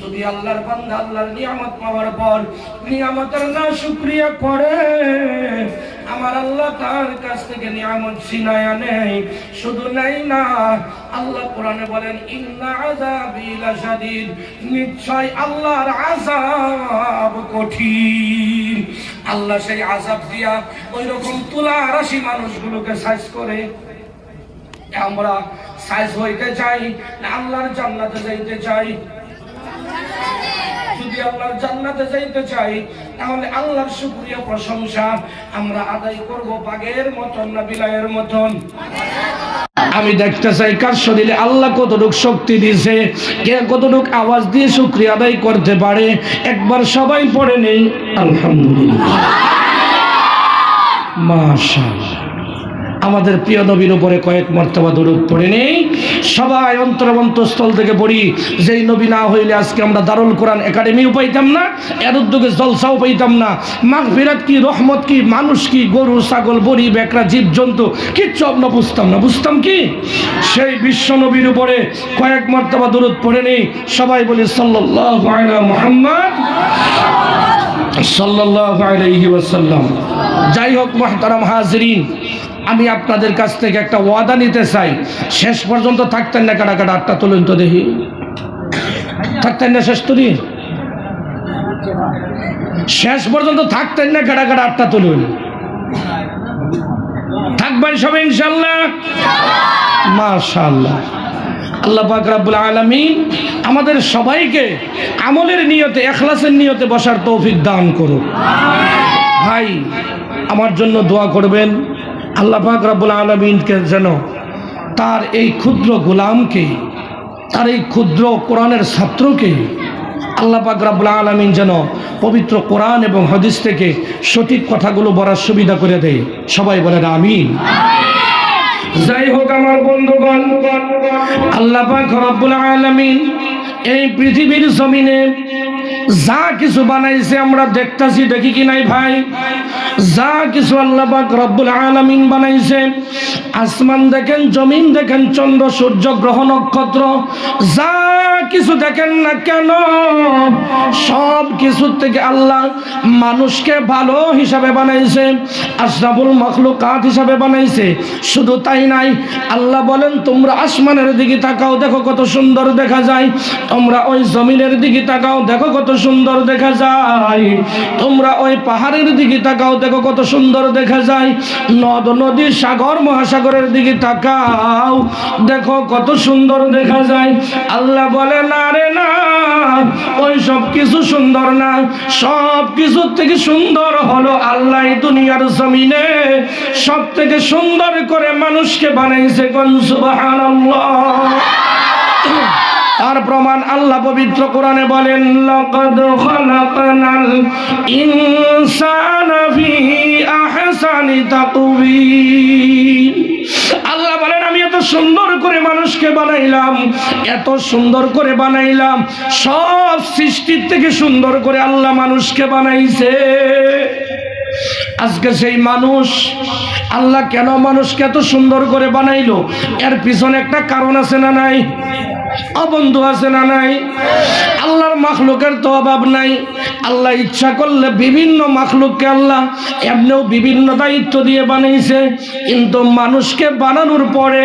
যদি আল্লাহর আল্লাহর নিয়ামত পাওয়ার পর নিয়ামতের না করে আমার আল্লাহ তার কাছ থেকে নিয়ামত ছিনায়া নেই শুধু নেই না, আল্লাহ কোরআনে বলেন নিশ্চয় আল্লাহর আযাব কঠিন। আল্লাহ সেই আযাব দিয়া ওই রকম তুলা রাশি মানুষগুলোকে সাইজ করে। আমরা সাইজ হইতে চাই, না আল্লাহর জান্নাতে যাইতে চাই। যদি আল্লাহর জান্নাতে যাইতে চাই, তাহলে আল্লাহর প্রশংসা আমরা আদায় করব মতন না বিলায়ের মতন। আমি দেখতে চাই, কার শরীরে আল্লাহ কতটুক শক্তি দিয়েছে, কে কতটুক আওয়াজ দিয়ে শুক্রিয়া আদায় করতে পারে, একবার সবাই পড়ে নেই। আলহামদুলিল্লাহ। মাশাআল্লাহ। আমাদের প্রিয় নবীর উপরে কয়েক মর্তবা দরুদ পড়ে নেই। সবাই অন্তরবন্ত স্থল থেকে পড়ি, যেই নবী না হইলে আজকে আমরা দারুল কোরআন একাডেমিও পাইতাম না, এর উদ্যোগে জলসাও পাইতাম না। মাঘ ফিরাত কি, রহমত কি, মানুষ কি, গরু, ছাগল, বড়ি, বেকরা জীব জন্তু কিচ্ছু আমরা বুঝতাম না। বুঝতাম কি? সেই বিশ্ব নবীর উপরে কয়েক মর্তবা দরুদ পড়ে নেই। সবাই বলি, সাল্লাল্লাহু আলা মুহাম্মদ, সাল্লাল্লাহু আলাইহি ওয়াসাল্লাম। যাই হোক, মুহতারাম হাজরিন আমি আপনাদের কাছ থেকে একটা ওয়াদা নিতে চাই। শেষ পর্যন্ত থাকতেন না কাটা আটটা তুলেন তো দেখি। থাকতেন না শেষ তুলি? শেষ পর্যন্ত থাকতেন না কাটা কাটা আটটা তুলুন। থাকবেন সবাই ইনশাল্লাহ মাশাল্লাহ আল্লাহ পাক রাব্বুল আলামিন আমাদের সবাইকে আমলের নিয়তে, এখলাসের নিয়তে বসার তৌফিক দান করুক। ভাই, আমার জন্য দোয়া করবেন। আল্লাহ পাক আলামিনকে যেন তার এই ক্ষুদ্র গোলামকে, তার এই ক্ষুদ্র কোরআনের ছাত্রকে আল্লাহ পাক রাব্বুল আলামিন যেন পবিত্র কোরআন এবং হদিস থেকে সঠিক কথাগুলো বলার সুবিধা করে দেয়। সবাই বলেন আমিন। যাই হোক আমার বন্ধুগণ, আল্লাহ পাক রব্বুল আলামিন এই পৃথিবীর জমিনে যা কিছু বানাইছে আমরা দেখতাছি, দেখি কি নাই ভাই? যা কিছু আল্লাহ রব্বুল আলামিন বানাইছে। আসমান দেখেন, জমিন দেখেন, চন্দ্র, সূর্য, গ্রহ, নক্ষত্র। যা কিছু দেখেন না কেন, সব কিছু থেকে আল্লাহ মানুষকে ভালো হিসাবে বানাইছে, আশরাফুল মখলুকাত হিসাবে বানাইছে। শুধু তাই নাই, আল্লাহ বলেন, তোমরা আসমানের দিকে তাকাও, দেখো কত সুন্দর দেখা যায়। তোমরা ওই জমিনের দিকে তাকাও, দেখো কত সুন্দর দেখা যায়। তোমরা ওই পাহাড়ের দিকে তাকাও, দেখো কত সুন্দর দেখা যায়। নদ, নদী, সাগর, মহাসাগরের দিকে তাকাও, দেখো কত সুন্দর দেখা যায়। আল্লাহ বলে, না রে, না, ওই সব কিছু সুন্দর না। সব কিছুর থেকে সুন্দর হলো আল্লাহ দুনিয়ার জমিনে। সব থেকে সুন্দর করে মানুষকে বানাইছে কোন তার প্রমাণ আল্লাহ পবিত্র কোরআনে বলেন, লাকাদ খালাকনাল ইনসানা ফি আহসানি তাকওয়িম আল্লাহ বলেন, আমি এত সুন্দর করে মানুষকে বানাইলাম, এত সুন্দর করে বানাইলাম, সব সৃষ্টির থেকে সুন্দর করে আল্লাহ মানুষকে বানাইছে। আজকে সেই মানুষ, আল্লাহ কেন মানুষকে এত সুন্দর করে বানাইলো? এর পিছনে একটা কারণ আছে না নাই? অবন্ধু আছে না নাই? আল্লাহর মাখলুকের তো অভাব নাই। আল্লাহ ইচ্ছা করলে বিভিন্ন মাখলুককে আল্লাহ এমনিও বিভিন্ন দায়িত্ব দিয়ে বানিয়েছে। কিন্তু মানুষকে বানানোর পরে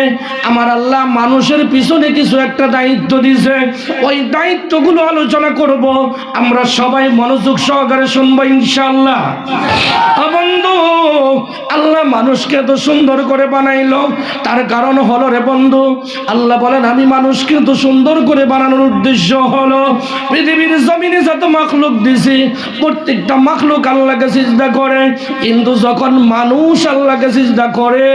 আমার আল্লাহ মানুষের পিছনে কিছু একটা দায়িত্ব দিয়েছে। ওই দায়িত্বগুলো আলোচনা করব। আমরা সবাই মনোযোগ সহকারে শুনব ইনশাল্লাহ বন্ধু, আল্লাহ মানুষকে তো সুন্দর করে বানাইলো। তার কারণ হলো রে বন্ধু, আল্লাহ বলেন, আমি মানুষকে তো সুন্দর করে বানানোর উদ্দেশ্য হলো পৃথিবীর জমিনে যত মাখলুক দিছি, প্রত্যেকটা মাখলুক আল্লাহকে সিজদা করে। কিন্তু যখন মানুষ আল্লাহকে সিজদা করে,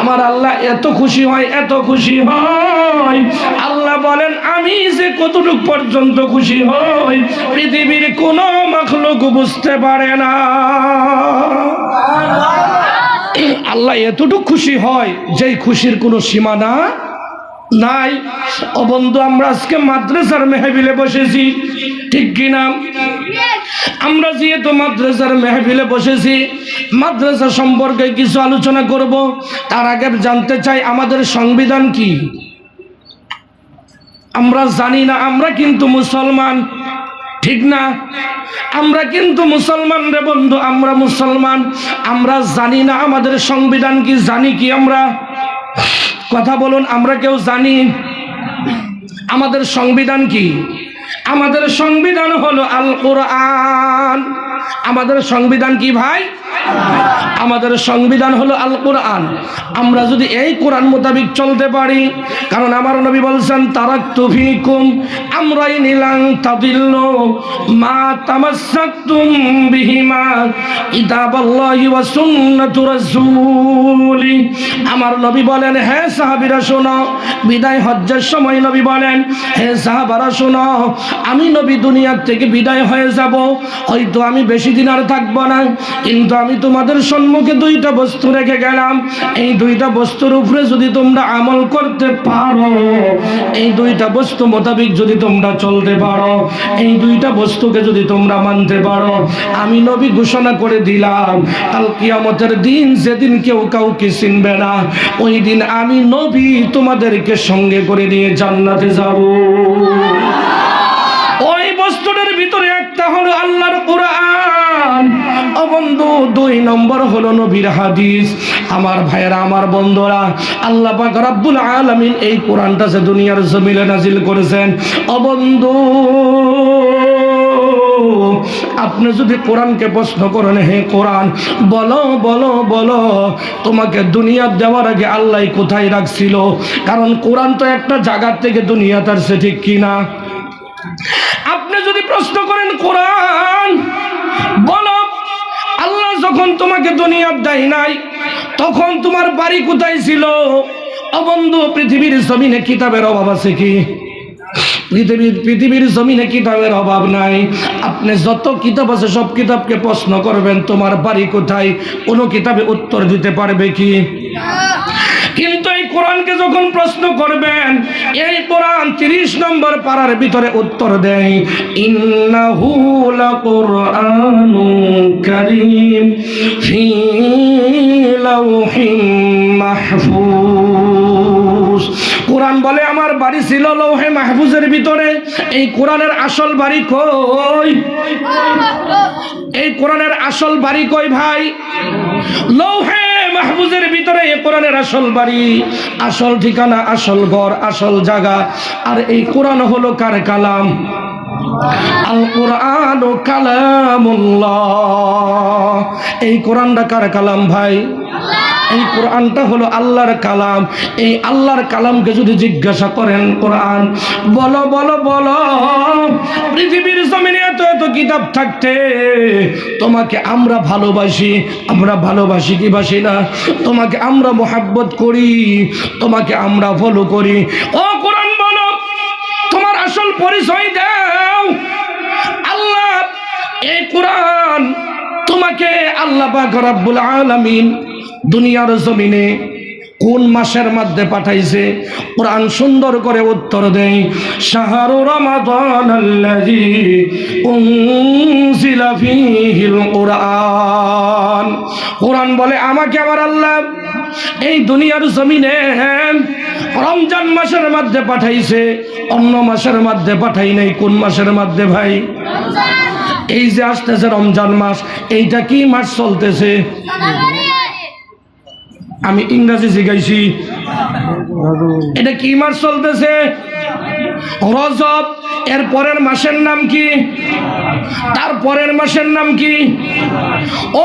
আমার আল্লাহ এত খুশি হয়, এত খুশি হয়। আল্লাহ বলেন, আমি যে কতটুক পর্যন্ত খুশি হই, পৃথিবীর কোনো মাখলুক বুঝতে পারে না। আল্লাহ এতটুকু খুশি হয়, যেই খুশির কোনো সীমানা নাই। ও বন্ধু, আমরা আজকে মাদ্রাসার মেহবিলে বসেছি। ঠিক কিনা আমরা যেহেতু মাদ্রাসার মেহবিলে বসেছি, মাদ্রাসা সম্পর্কে কিছু আলোচনা করব। তার আগে জানতে চাই, আমাদের সংবিধান কি? আমরা জানি না, আমরা কিন্তু মুসলমান। ঠিক না? আমরা কিন্তু মুসলমান রে বন্ধু, আমরা মুসলমান। আমরা জানি না, আমাদের সংবিধান কি, জানি কি আমরা? কথা বলুন, আমরা কেউ জানি? আমাদের সংবিধান কি? আমাদের সংবিধান হলো আল কোরআন আমাদের সংবিধান কি ভাই? আমাদের সংবিধান হলো আল কোরআন আমরা যদি এই কোরআন মোতাবিক চলতে পারি, কারণ আমার নবী বলছেন তারাক তুফিকুম আমরাই নিলাং তাদিল্লু মা তামাসাকতুম বিহিমা কিতাবাল্লাহি ওয়া রাসূলি। আমার নবী বলেন, হে সাহাবীরা শোনো, বিদায় হজ্জের সময় নবী বলেন, হে সাহাবারা শোনো, আমি নবী দুনিয়ার থেকে বিদায় হয়ে যাব, হয়তো আমি বেশি দিন আর থাকব না, কিন্তু আমি তোমাদের সম্মুখে দুইটা বস্তু রেখে গেলাম। এই দুইটা বস্তুর উপরে যদি তোমরা আমল করতে পারো এই দুইটা বস্তু মোতাবিক যদি তোমরা চলতে পারো এই দুইটা বস্তুকে যদি তোমরা মানতে পারো আমি নবী ঘোষণা করে দিলাম কাল কিয়ামতের দিন যেদিন কেউ কাউকে চিনবে না ওই দিন আমি নবী তোমাদেরকে সঙ্গে করে নিয়ে জান্নাতে যাব। ওই বস্তুটার ভিতরে একটা হলো আল্লাহর কোরআন। ও বন্ধু, দুই নম্বর হলো নবীর হাদিস। আমার ভাইয়েরা, আমার বন্ধুরা, আল্লাহ পাক রব্বুল আলামিন এই কোরআনটা যে দুনিয়ার জমিনে নাজিল করেছেন। ও বন্ধু, আপনি যদি কোরআনকে প্রশ্ন করেন, হে কোরআন, বলো বলো বলো, তোমাকে দুনিয়া দেওয়ার আগে আল্লাহ কোথায় রাখছিল? কারণ কোরআন তো একটা জায়গার থেকে দুনিয়া, তার সে ঠিক কিনা আপনি যদি প্রশ্ন করেন, কোরআন, বলো যখন তোমাকে দুনিয়ার দেয় নাই, তখন তোমার বাড়ি কোথায় ছিল? অবন্ধু পৃথিবীর জমিনে কিতাবের অভাব আছে কি? পৃথিবীর পৃথিবীর জমিনে কিতাবের অভাব নাই। আপনি যত কিতাব আছে, সব কিতাবকে প্রশ্ন করবেন, তোমার বাড়ি কোথায়? কোনো কিতাবে উত্তর দিতে পারবে কি? কিন্তু এই কোরআনকে যখন প্রশ্ন করবেন, এই কোরআন তিরিশ নম্বর পাড়ার ভিতরে উত্তর দেয় কারীম কোরআন বলে, আমার বাড়ি ছিল লৌহে মাহফুজের ভিতরে। এই কোরআনের আসল বাড়ি কই? এই কোরআনের আসল বাড়ি কই ভাই? লৌহে মাহফুজের ভিতরে এই কোরআনের আসল বাড়ি, আসল ঠিকানা, আসল ঘর, আসল জায়গা। আর এই কোরআন হলো কার কালাম? এই কোরআনটা কার কালাম ভাই? এই কোরআনটা হলো আল্লাহর কালাম। এই আল্লাহর কালামকে যদি জিজ্ঞাসা করেন কোরআন, বলো বলো বলো, পৃথিবীর জমিনে এত এত কিতাব থাকতে তোমাকে আমরা ভালোবাসি আমরা ভালোবাসি কি বাসি না? তোমাকে আমরা মোহাব্বত করি, তোমাকে আমরা ফলো করি। ও কোরআন, বলো, তোমার আসল পরিচয় দাও। আল্লাহ, এই কোরআন তোমাকে আল্লাহ পাক রব্বুল আলামিন দুনিয়ার জমিনে কোন মাসের মধ্যে পাঠাইছে? কোরআন সুন্দর করে উত্তর দেয়, শাহরু রমাদান কোরআন। কোরআন বলে, আমাকে আমার আল্লাহ এই দুনিয়ার জমিনে রমজান মাসের মধ্যে পাঠাইছে, অন্য মাসের মধ্যে পাঠাই নাই। কোন মাসের মধ্যে ভাই? এই যে আসতেছে রমজান মাস, এইটা কি মাস চলতেছে? আমি ইংরাজি শিখাইছি। এটা কি মাস চলতেছে? রজব এর পরের মাসের নাম কি? তার পরের মাসের নাম কি?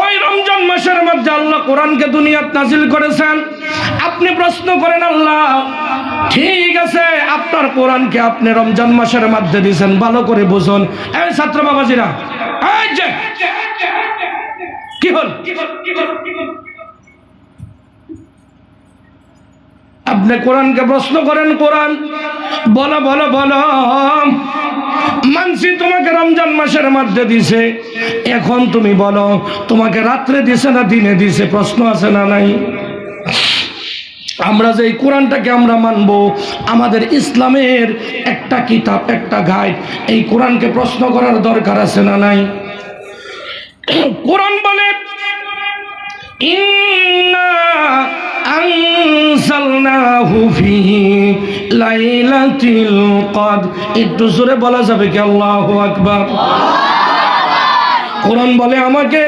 ওই রমজান মাসের মধ্যে আল্লাহ কোরআনকে দুনিয়াত নাজিল করেছেন। আপনি প্রশ্ন করেন আল্লাহ ঠিক আছে আপনার কোরআনকে আপনি রমজান মাসের মধ্যে দিয়েছেন ভালো করে বুঝুন। এই ছাত্র বাবাজিরা কি হল? আপনি কোরআনকে প্রশ্ন করেন, কোরআন। বলো বলো বলো। মানসি তোমাকে রমজান মাসের মধ্যে দিছে। এখন তুমি বলো, তোমাকে রাত্রে দিছে না দিনে দিছে? প্রশ্ন আছে না নাই? আমরা যে এই কোরআনটাকে আমরা মানব, আমাদের ইসলামের একটা কিতাব, একটা গাইড, এই কোরআনকে প্রশ্ন করার দরকার আছে না নাই? কোরআন বলে, ইন্না আনসালনাহু ফিহি লাইলাতিল কদর। একটু জোরে বলা যাবে কি? আল্লাহু আকবার। কোরআন বলে আমাকে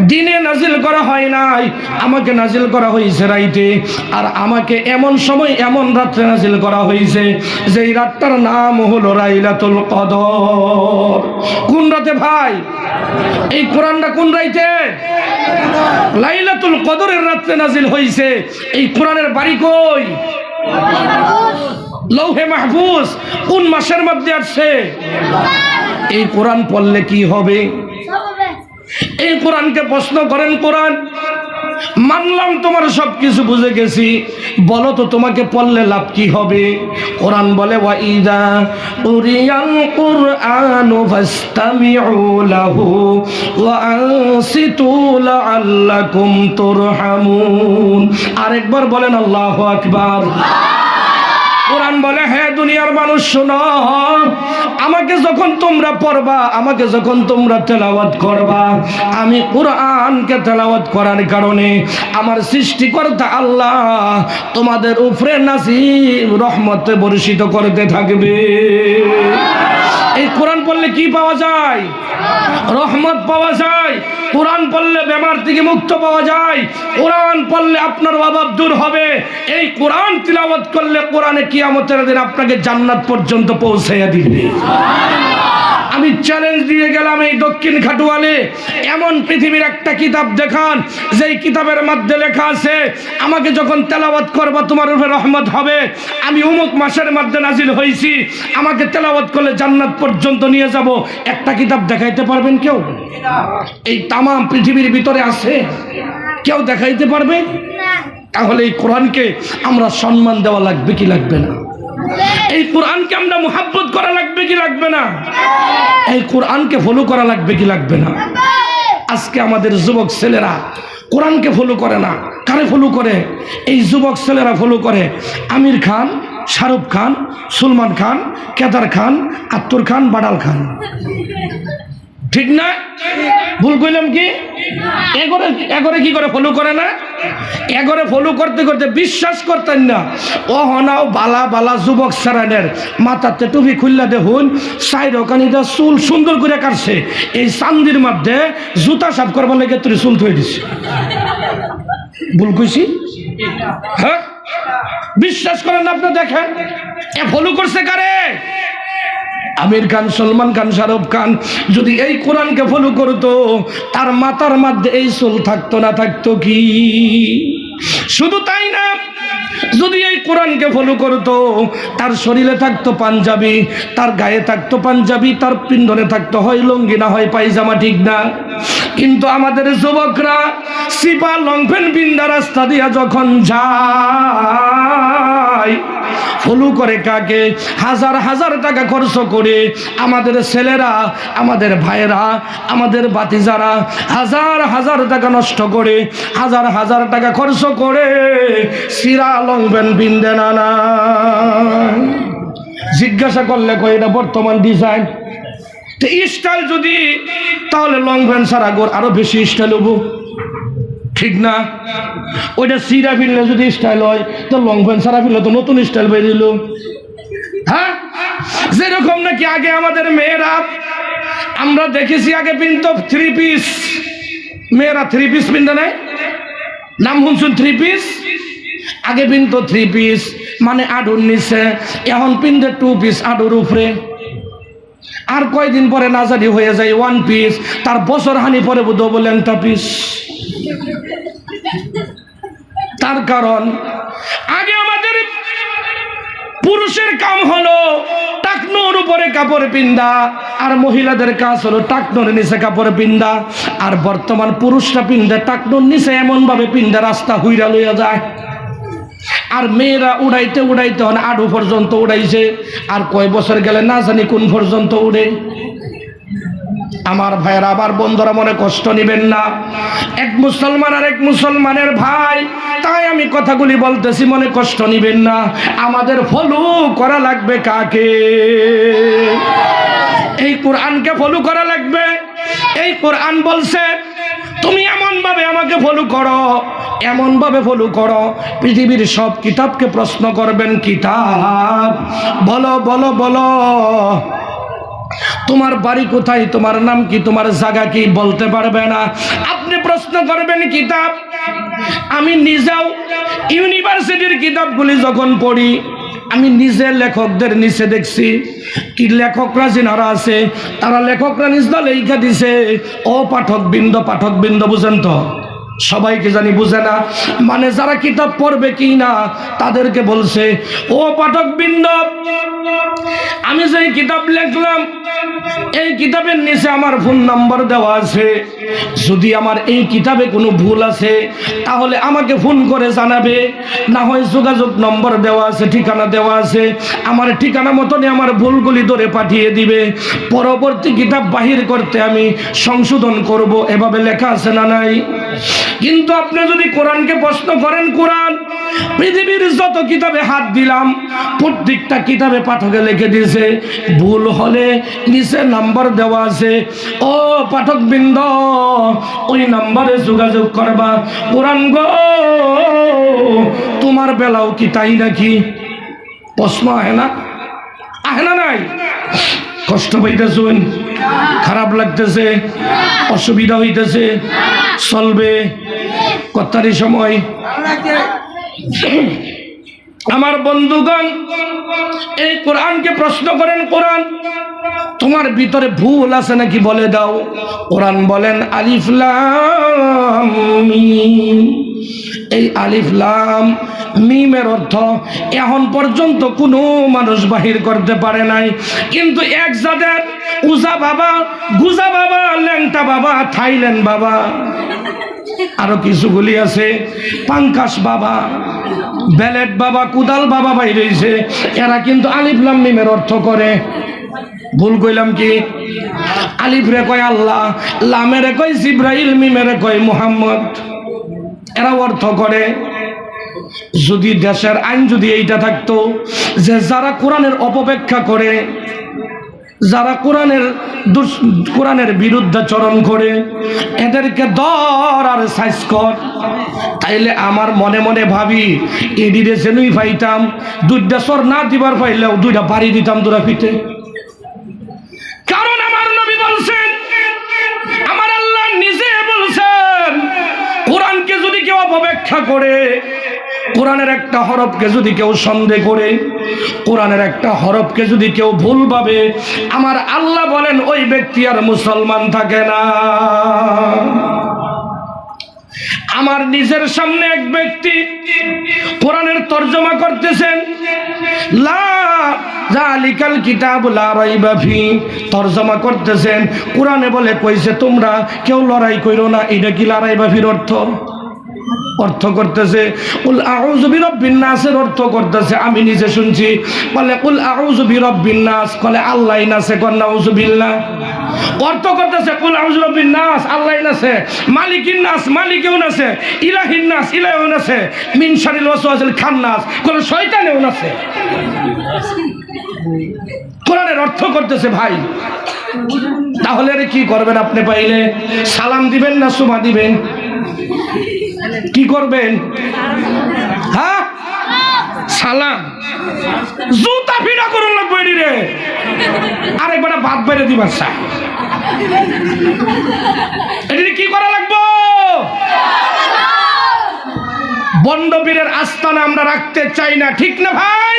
দিনে নাজিল করা হয় নাই। আমাকে নাজিল করা হয়েছে রাইতে। আর আমাকে এমন সময়, এমন রাত্রে নাজিল করা হয়েছে যেই রাতটার নাম হলো রাইলাতুল কদর। কোন রাতে ভাই? এই কোরআনটা কোন রাইতে? লাইলাতুল কদরের রাত্রে নাজিল হয়েছে। এই কোরআনের বাড়ি কই? লৌহে মাহফুজ। কোন মাসের মধ্যে আসছে? এই কোরআন পড়লে কি হবে? এই কোরআনকে প্রশ্ন করেন কোরআন। মানলাম তোমার সব কিছু বুঝে গেছি। বলো তো তোমাকে পড়লে লাভ কি হবে? কোরআন বলে লাহু আরেকবার বলেন, আল্লাহু আকবার। কোরআন বলে হ্যাঁ দুনিয়ার মানুষ, শোনো। আমাকে যখন তোমরা পড়বা, আমাকে যখন তোমরা তেলাওয়াত করবা, আমি কোরআনকে তেলাওয়াত করার কারণে আমার সৃষ্টিকর্তা আল্লাহ তোমাদের উপরে নাসিব রহমতে বর্ষিত করতে থাকবে। এই কোরআন পড়লে কি পাওয়া যায়? রহমত পাওয়া যায়। কোরআন পড়লে বেমার থেকে মুক্ত পাওয়া যায়। কোরআন পড়লে আপনার অভাব দূর হবে। এই কোরআন তিলাবত করলে কোরআনে কিয়ামতের দিন আপনাকে জান্নাত পর্যন্ত পৌঁছাইয়া দিবে। আমি চ্যালেঞ্জ দিয়ে গেলাম এই দক্ষিণ খাটুয়ালে এমন পৃথিবীর একটা কিতাব দেখান, যেই কিতাবের মধ্যে লেখা আছে, আমাকে যখন তেলাওয়াত করবা, তোমার উপরে রহমত হবে। আমি উমুক মাসের মধ্যে নাজিল হয়েছি আমাকে তেলাওয়াত করলে জান্নাত পর্যন্ত নিয়ে যাব। একটা কিতাব দেখাইতে পারবেন কেউ? এই তামাম পৃথিবীর ভিতরে আছে। কেউ দেখাইতে পারবে? তাহলে এই কোরআনকে আমরা সম্মান দেওয়া লাগবে কি লাগবে না? এই কোরআনকে আমরা মোহাব্বত করা লাগবে কি লাগবে না? এই কোরআনকে ফলো করা লাগবে কি লাগবে না? আজকে আমাদের যুবক ছেলেরা কোরআনকে ফলো করে না। কারে ফলো করে? এই যুবক ছেলেরা ফলো করে আমির খান শাহরুখ খান সুলমান খান কেদার খান আত্তর খান বাডাল খান। ঠিক না? ভুল কইলাম কি? এগরে এগরে কি করে ফলো করে না? এগরে ফলো করতে করতে বিশ্বাস করতেন না। ও বালা বালা যুবক সারানের মাথাতে টুপি খুললা দেখুন সাইড ওখানিটা চুল সুন্দর করে কাটছে। এই চান্দির মধ্যে জুতা সাফ করবার লেগে তুই চুল থই দিছে। ভুল কইছি? হ্যাঁ? বিশ্বাস করেন আপনি দেখেন। এ ফলো করছে কারে? আমির খান, সলমান খান, শাহরুখ খান, যদি এই কোরআনকে ফলো করতো, তার মাথার মধ্যে এই চুল থাকতো না, থাকতো কি? শুধু তাই না, যদি এই কোরআনকে ফলো করতো, তার শরীরে থাকতো পাঞ্জাবি, তার গায়ে থাকতো পাঞ্জাবি, তার পিণ্ডনে থাকতো হয় লঙ্গি না হয় পায়জামা, ঠিক না? কিন্তু আমাদের যুবকরা সিপা লংপেন বিন্দা রাস্তা দিয়া যখন যায় ফলো করে কাকে? হাজার হাজার টাকা খরচ করে আমাদের ছেলেরা, আমাদের ভাইয়েরা, আমাদের বাতিজারা হাজার হাজার টাকা নষ্ট করে, হাজার হাজার টাকা খরচ করে সিরা লংবেন বিন্দে নানা। জিজ্ঞাসা করলে কই এটা বর্তমান ডিজাইন তো স্টাইল যদি, তাহলে লং ভ্যান সারা গোর আরও বেশি স্টাইল হব। ঠিক না? ওইটা সিরা ফিরলে যদি স্টাইল হয়, তো লং প্যান্ট সারা ফিরলে তো নতুন স্টাইল বেরিয়ে হ্যাঁ? যেরকম নাকি আগে আমাদের মেয়েরা, আমরা দেখেছি আগে পিনতো থ্রি পিস মেয়েরা থ্রি পিস পিনতে নাই নাম শুনছুন থ্রি পিস আগে পিনতো থ্রি পিস মানে আডুর নিচে, এখন পিনতে টু পিস আডুর উপরে। আর কয়দিন পরে নাজারি হয়ে যায় ওয়ান পিস তার বছর হানি পরে বুধ বলে একটা পিস তার কারণ, আগে আমাদের পুরুষের কাম হলো টাকনোর উপরে কাপড় পিন্দা আর মহিলাদের কাজ হলো টাকনোর নিচে কাপড় পিন্দা আর বর্তমান পুরুষরা পিন্দা টাকনোর নিচে এমন ভাবে পিন্দা রাস্তা হুইরা লইয়া যায়। আর মেয়েরা উড়াইতে উড়াইতে হন আডু পর্যন্ত উড়াইছে, আর কয় বছর গেলে না জানি কোন পর্যন্ত উড়ে। আমার ভাইয়েরা আবার বন্ধুরা মনে কষ্ট নেবেন না। এক মুসলমান আর এক মুসলমানের ভাই, তাই আমি কথাগুলি বলতেছি, মনে কষ্ট নেবেন না। আমাদের ফলো করা লাগবে কাকে? এই কোরআনকে ফলো করা লাগবে? এই কোরআন বলছে, তুমি এমন ভাবে আমাকে ফলো করো, এমনভাবে ফলো করো, পৃথিবীর সব কিতাবকে প্রশ্ন করবেন কিতাব। বলো বলো বলো। তোমার বাড়ি কোথায়? তোমার নাম কি? তোমার জায়গা কি? বলতে পারবে না। আপনি প্রশ্ন করবেন, কিতাব? আমি নিজেও ইউনিভার্সিটির কিতাবগুলি যখন পড়ি, আমি নিজে লেখকদের নিচে দেখছি। কি লেখকরা যেনারা আছে, তারা লেখকরা নিজটা লেখা দিছে। ও পাঠকবৃন্দ পাঠকবৃন্দ বুঝেন তো? সবাইকে জানি বুঝে না। মানে যারা কিতাব পড়বে কি না, তাদেরকে বলছে, ও পাঠকবৃন্দ আমি যে কিতাব লিখলাম, এই কিতাবের নিচে আমার ফোন নাম্বার দেওয়া আছে। যদি আমার এই কিতাবে কোনো ভুল আছে, তাহলে আমাকে ফোন করে জানাবে। না হয় যোগাযোগ নম্বর দেওয়া আছে, ঠিকানা দেওয়া আছে। আমার ঠিকানা মতনই আমার ভুলগুলি ধরে পাঠিয়ে দিবে। পরবর্তী কিতাব বাহির করতে আমি সংশোধন করব। এভাবে লেখা আছে না নাই? কিন্তু আপনি যদি কোরআনকে প্রশ্ন করেন, কোরআন, পৃথিবীর যত কিতাবে হাত দিলাম, প্রত্যেকটা কিতাবে পাঠকে লিখে দিয়েছে, ভুল হলে নিচে নাম্বার দেওয়া আছে। ও পাঠকবৃন্দ, ওই নাম্বারে যোগাযোগ করবা। কোরআন গো, তোমার বেলাও কি তাই নাকি? প্রশ্ন আহে না? আহে না নাই? কষ্ট পাইতেছেন, খারাপ লাগতেছে, অসুবিধা হইতেছে। চলবে। কত্তারি সময়। আমার বন্ধুগণ, এই কোরআনকে প্রশ্ন করেন, কোরআন, তোমার ভিতরে ভুল আছে নাকি বলে দাও। কোরআন বলেন আলিফলাম। এই আলিফলাম মিমের অর্থ, এখন পর্যন্ত কোনো মানুষ বাহির করতে পারে নাই। কিন্তু এক জাতের উজা বাবা, গুজা বাবা, ল্যাংটা বাবা, থাইল্যান্ড বাবা। আরও কিছুগুলি আছে। পাঙ্কাশ বাবা, ব্যালেট বাবা, কুদাল বাবা বাইরে হইছে এরা কিন্তু আলিফলাম মিমের অর্থ করে। ভুল কইলাম কি? আলিফ রে কয় আল্লাহ, লামেরে কয় জিব্রাইল, মিমেরে কয় মুহাম্মদ। এরা অর্থ করে, যদি দেশের আইন যদি এইটা থাকতো যে যারা কোরআনের অপব্যাখ্যা করে যারা কোরআনের কোরআনের বিরুদ্ধাচরণ করে, এদেরকে দর আর সাইজ কর। তাইলে আমার মনে মনে ভাবি এডিরে যেনুই পাইতাম, দুইটা সর না দিবার পাইলেও দুইটা বাড়ি দিতাম দুরা পিঠে কারণ আল্লাহ নিজে যদি করে কোরআনের একটা হরফকে যদি কেউ সন্দেহ করে, কোরআনের একটা হরফকে যদি কেউ ভুল ভাবে, আমার আল্লাহ বলেন, ওই ব্যক্তি আর মুসলমান থাকে না। আমার নিজের সামনে এক ব্যক্তি কোরআনের তর্জমা করতেছেন, লা জালিকাল কিতাব লা রাইবা ফি, তর্জমা করতেছেন। কোরআনে বলে কইছে, তোমরা কেউ লড়াই কইরো না, এটা কি লড়াই বাফির অর্থ? অর্থ করতেছে, উল আউযু বিরাব্বিন নাসের অর্থ করতেছে। আমি নিজে শুনছি, বলে, উল আউযু বিরাব্বিন নাস। কলে আল্লাহ নাসে কন নাউযু বিল্লাহ। অর্থ করতেছে কুল আউযু বিরাব্বিন নাস আল্লাহ নাসে। মালিকিন নাস, মালিকেও নাসে, ইলাহিন নাস, ইলাহিও নাসে। মিন শারিল ওয়াসওয়াসিল খান্নাস কোন শয়তানেও নাসে। কোরআনের অর্থ করতেছে, ভাই, তাহলে কি করবেন আপনি পাইলে? সালাম দিবেন না সুমা দিবেন? কি করবেন? হ্যাঁ? সালাম। জুতা ফিরা করুন লাগবে এডি রে। আরেকবার ভাত বেড়ে দিবার এটি কি করা লাগবো? বন্ডবীরের আস্থানে আমরা রাখতে চাই না, ঠিক না ভাই?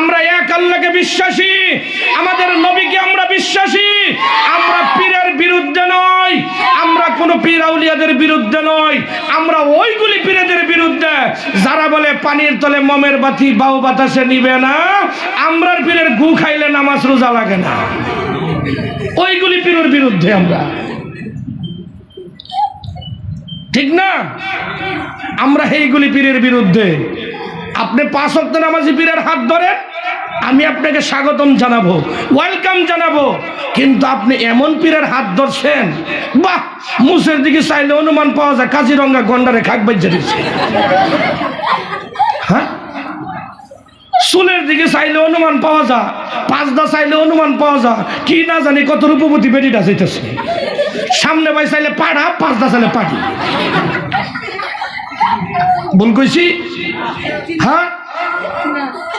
আমরা এক আল্লাহকে বিশ্বাসী। আমাদের নবীকে আমরা বিশ্বাসী। আমরা পীরের বিরুদ্ধে নয়। আমরা কোনো পীর আউলিয়াদের বিরুদ্ধে নয়। আমরা ওইগুলি পীরেদের বিরুদ্ধে। যারা বলে পানির তলে মমের বাতি বাউ বাতাসে নিবে না, আমরার পীরের গু খাইলে নামাজ রোজা লাগে না। ওইগুলি পীরের বিরুদ্ধে আমরা। ঠিক না? আমরা এইগুলি পীরের বিরুদ্ধে। আপনি পাঁচ অক্ট নামাজি পীরের হাত ধরেন। আমি আপনাকে স্বাগতম জানাব ওয়েলকাম জানাব। কিন্তু আপনি এমন পীরের হাত ধরছেন, বাহ, মুসের দিকে চাইলে অনুমান পাওয়া যায়, কাজিরঙ্গা গন্ডারে খাক বাজ্যা দিচ্ছে হ্যাঁ? চুলের দিকে চাইলে অনুমান পাওয়া যায়, পাঁচদা চাইলে অনুমান পাওয়া যায়, কি না জানি কত রূপবতী বেটিটা যেতেছে সামনে বাই চাইলে পাড়া, পাঁচদা চাইলে পাটি ভুল কইছি? হ্যাঁ?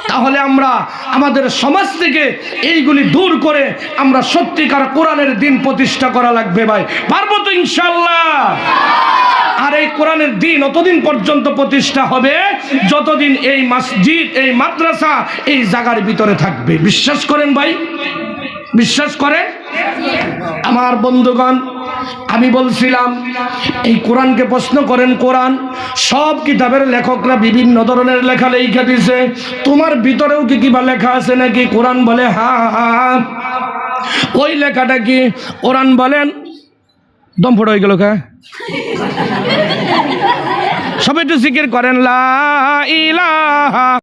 তাহলে আমরা আমাদের সমাজ থেকে এইগুলি দূর করে আমরা সত্যিকার কোরআনের দিন প্রতিষ্ঠা করা লাগবে ভাই। পারব তো ইনশাল্লাহ আর এই কোরআনের দিন অতদিন পর্যন্ত প্রতিষ্ঠা হবে যতদিন এই মসজিদ, এই মাদ্রাসা এই জায়গার ভিতরে থাকবে। বিশ্বাস করেন ভাই? বিশ্বাস করেন? আমার বন্ধুগণ আমি বলছিলাম, এই কোরআনকে প্রশ্ন করেন, কোরআন, সব কিতাবের লেখকরা বিভিন্ন ধরনের লেখা লেখা দিছে। তোমার ভিতরেও কি কিবা লেখা আছে নাকি? কোরআন বলে, হা হা ওই লেখাটা কি কোরআন বলেন? দম ফোড়া হয়ে গেল কা? সবাই একটু জিকির করেন, লা ইলাহা